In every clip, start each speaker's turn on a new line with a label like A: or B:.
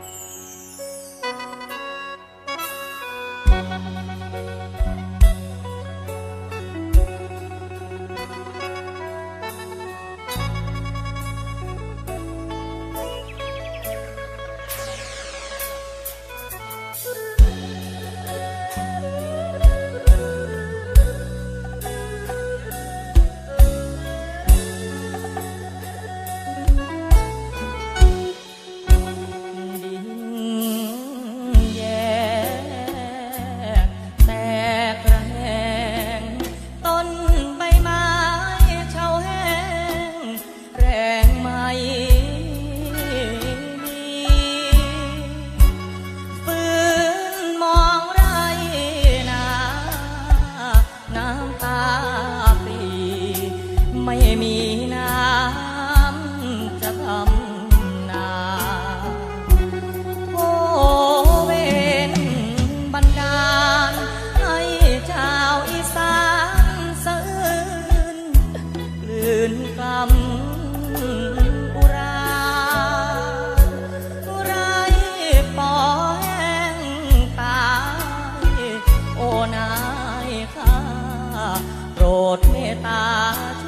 A: Bye. 啊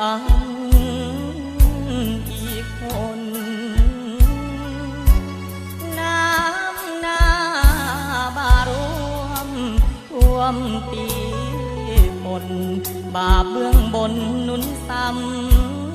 A: อีกคน น้ำน้าบารมรวมปีบนบาเบื้องบนนุนซ้ำ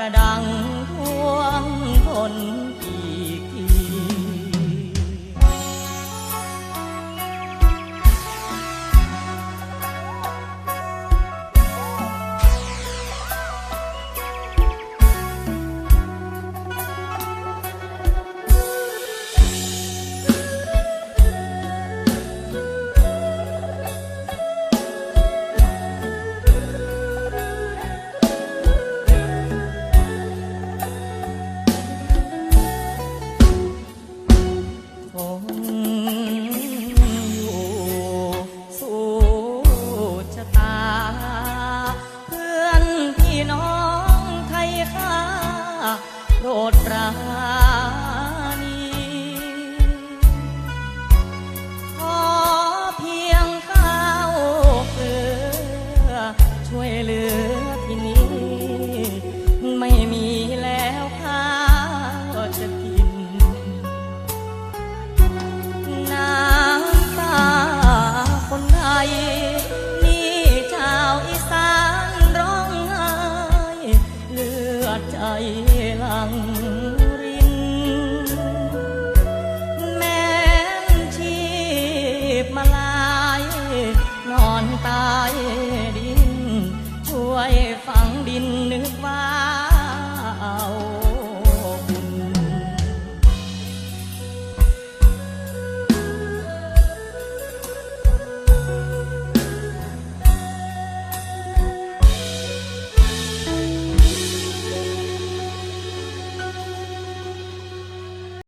A: ประดังท่วงทน หลัง